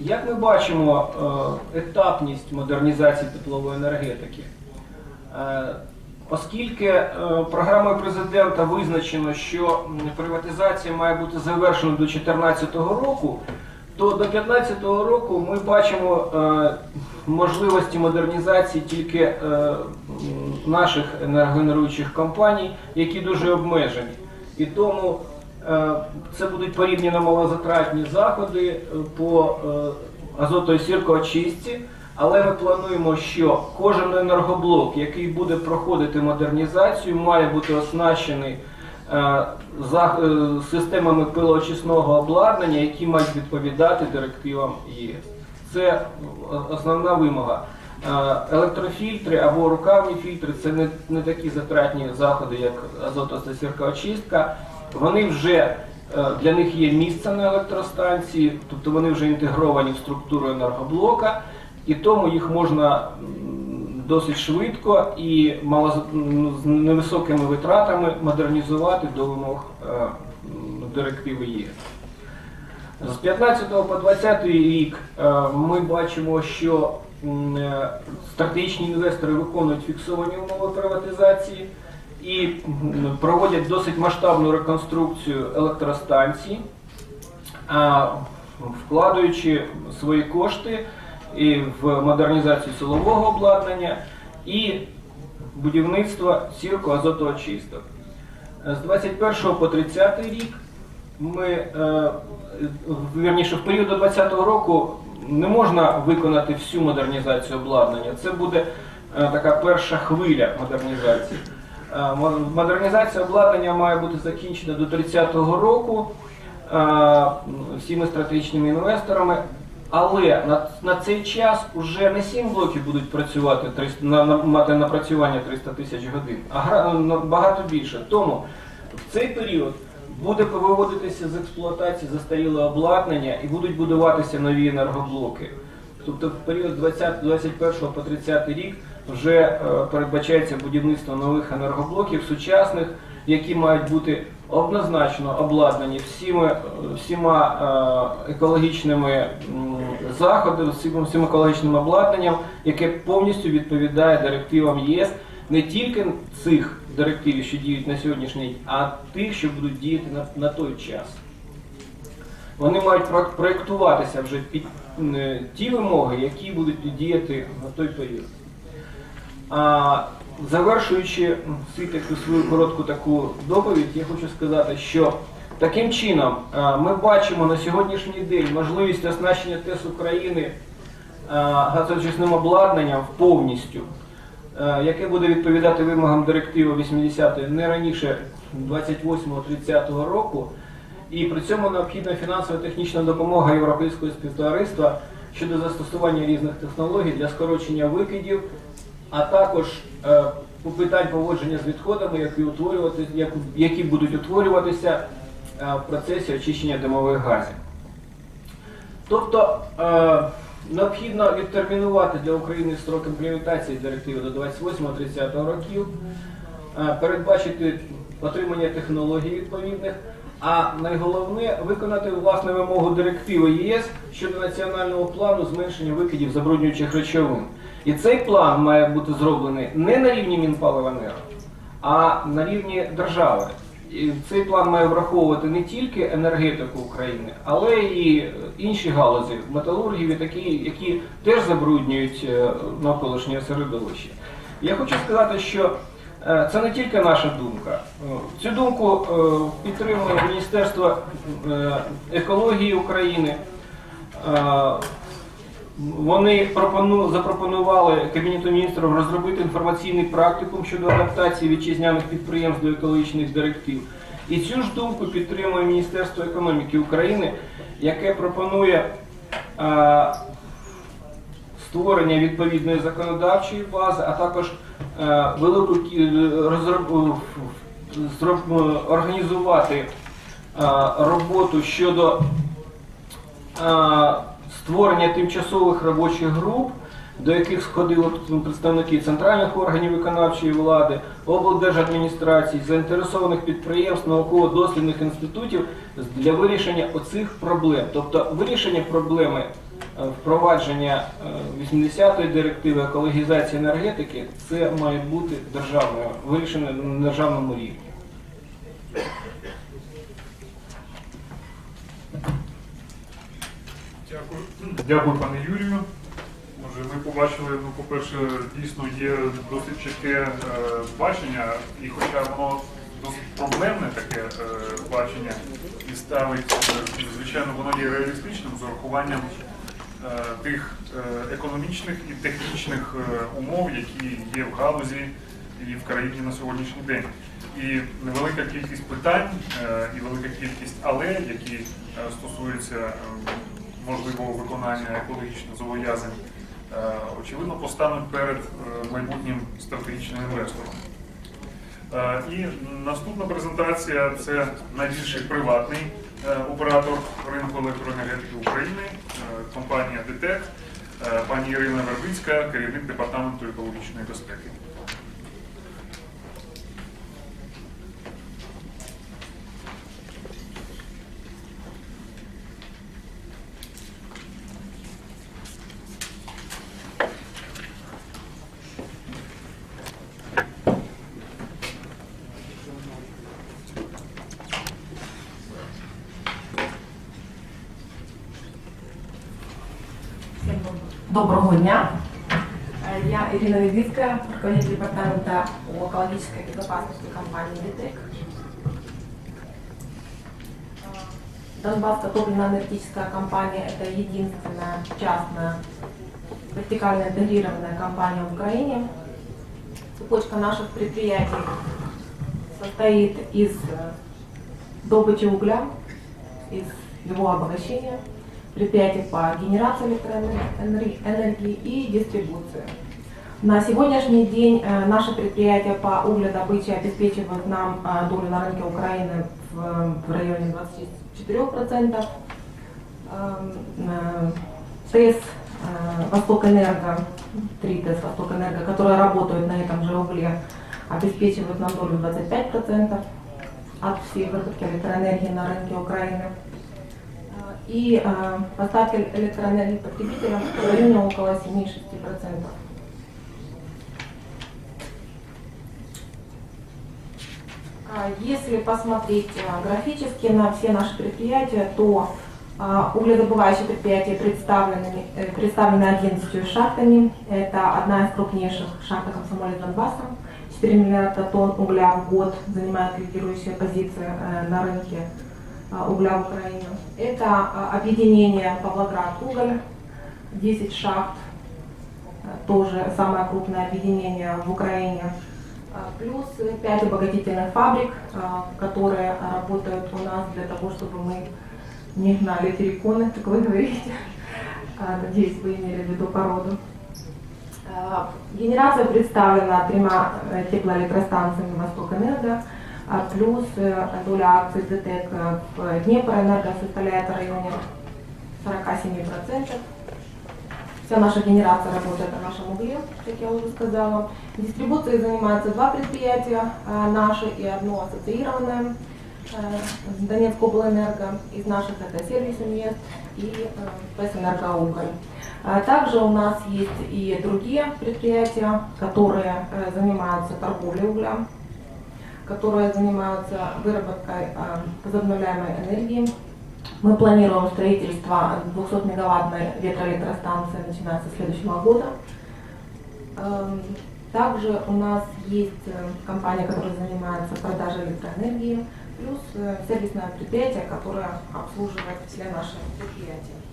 Як ми бачимо е, етапність модернізації теплової енергетики? Е, Оскільки е, програмою президента визначено, що приватизація має бути завершена до 2014 року, то до 2015 року ми бачимо можливості модернізації тільки наших енергогенеруючих компаній, які дуже обмежені. І тому це будуть порівняно малозатратні заходи е, по е, азотосіркоочистці, але ми плануємо, що кожен енергоблок, який буде проходити модернізацію, має бути оснащений е, е, системами пилоочисного обладнання, які мають відповідати директивам ЄС. Це основна вимога. Е, Електрофільтри або рукавні фільтри це не, такі затратні заходи, як азотостасірка-очистка. Вони вже е, для них є місце на електростанції, тобто вони вже інтегровані в структуру енергоблока, і тому їх можна досить швидко і мало з- невисокими витратами модернізувати до вимог е, директиви ЄС. З 15 по 20 рік е, ми бачимо, що стратегічні інвестори виконують фіксовані умови приватизації і проводять досить масштабну реконструкцію електростанцій, вкладаючи свої кошти і в модернізацію силового обладнання і будівництво сірко азотоочисток. З 21 по 30 рік ми, е, вірніше, в період до 2020 року не можна виконати всю модернізацію обладнання. Це буде е, така перша хвиля модернізації. Е, мо- Модернізація обладнання має бути закінчена до 30-го року е, всіми стратегічними інвесторами. Але на, на цей час вже не 7 блоків будуть працювати 300, на, на, мати напрацювання 300 тисяч годин, а гра- на- багато більше. Тому в цей період буде виводитися з експлуатації застаріле обладнання і будуть будуватися нові енергоблоки. Тобто в період 20, 21 по 30 рік вже е, передбачається будівництво нових енергоблоків сучасних, які мають бути однозначно обладнані е, всіма е, екологічними заходами, всім, екологічним обладнанням, яке повністю відповідає директивам ЄС не тільки цих директив, що діють на сьогоднішній день, а тих, що будуть діяти на, на той час. Вони мають проєктуватися вже під ті вимоги, які будуть діяти на той період. А, завершуючи свій таку свою коротку таку доповідь, я хочу сказати, що таким чином ми бачимо на сьогоднішній день можливість оснащення ТЕС України газочисним обладнанням повністю, яке буде відповідати вимогам директиви 80 не раніше 28-30 року. І при цьому необхідна фінансово-технічна допомога Європейського співтовариства щодо застосування різних технологій для скорочення викидів, а також е, питань поводження з відходами, які, утворювати, як- які будуть утворюватися е, в процесі очищення димових газів. Тобто е, необхідно відтермінувати для України строк імплементації директиви до 28-30 років, передбачити отримання технологій відповідних, а найголовне виконати власне вимогу директиви ЄС щодо національного плану зменшення викидів забруднюючих речовин. І цей план має бути зроблений не на рівні Мінпаливенерго, а на рівні держави. І цей план має враховувати не тільки енергетику України, але і інші галузі металургів, такі, які теж забруднюють е, навколишнє середовище. Я хочу сказати, що це не тільки наша думка. Е, Цю думку е, підтримує Міністерство е, екології України. Е, Вони запропонували Кабінету міністрів розробити інформаційний практикум щодо адаптації вітчизняних підприємств до екологічних директив. І цю ж думку підтримує Міністерство економіки України, яке пропонує е, створення відповідної законодавчої бази, а також е, велику розроб- зроб- організувати е, роботу щодо е, створення тимчасових робочих груп до яких сходили представники центральних органів виконавчої влади, облдержадміністрацій, заінтересованих підприємств, науково-дослідних інститутів для вирішення оцих проблем. Тобто вирішення проблеми е, впровадження е, 80-ї директиви екологізації енергетики це має бути державною, вирішено на державному рівні. Дякую, дякую, пане Юрію. Може, ми побачили, ну, по-перше, дійсно є досить чітке е, бачення, і хоча воно досить проблемне таке е, бачення і ставить, е, звичайно, воно є реалістичним з урахуванням е, тих е, економічних і технічних е, умов, які є в галузі і в країні на сьогоднішній день. І невелика кількість питань е, і велика кількість але, які е, стосуються е, можливого виконання екологічних зобов'язань, е, очевидно, постануть перед е, майбутнім стратегічним інвестором. Е, І наступна презентація це найбільший приватний е, оператор ринку електроенергетики України, е, компанія ДТЕК, е, пані Ірина Вербицька, керівник департаменту екологічної безпеки. Доброго дня. Я Ирина Левицкая, руководитель департамента по экологической безопасности компании «Литек». Донбасская топливно-энергетическая компания – это единственная частная вертикально интегрированная компания в Украине. Цепочка наших предприятий состоит из добычи угля, из его обогащения, предприятий по генерации электроэнергии и дистрибуции. На сегодняшний день э, наши предприятия по угледобыче обеспечивают нам э, долю на рынке Украины в, районе 24%. Эм, э, ТЭС Востокэнерго, три ТЭС Востокэнерго, которые работают на этом же угле, обеспечивают нам долю 25% от всей выработки электроэнергии на рынке Украины. И э, поставки электроэнергии потребителям в районе около 7-6%. А Если посмотреть э, графически на все наши предприятия, то угледобывающие предприятия представлены, э, представлены 11 шахтами. Это одна из крупнейших шахт комсомоля Донбасса. 4 миллиарда тонн угля в год занимает лидирующие позиции э, на рынке угля в Украине. Это э, объединение Павлоград уголь, 10 шахт, э, тоже самое крупное объединение в Украине. А, Плюс 5 обогатительных фабрик, а, которые а, работают у нас для того, чтобы мы не гнали терриконы, как вы говорите. А, Надеюсь, вы имели в виду породу. А, Генерация представлена тремя э, теплоэлектростанциями «Восток Энерго», а плюс э, доля акций ДТЭК э, в Днепроэнерго составляет в районе 47%. Вся наша генерация работает на нашем угле, как я уже сказала. Дистрибуцией занимаются два предприятия э, наши и одно ассоциированное Донецкая облэнерго. Из наших это сервис инвест и э, ПЭС «Энергоуголь». А Также у нас есть и другие предприятия, которые занимаются торговлей угля, которые занимаются выработкой э, возобновляемой энергии. Мы планируем строительство 200-мегаваттной ветроэлектростанции, начиная со следующего года. Эм, Также у нас есть э, компания, которая занимается продажей электроэнергии, плюс э, сервисное предприятие, которое обслуживает все наши предприятия.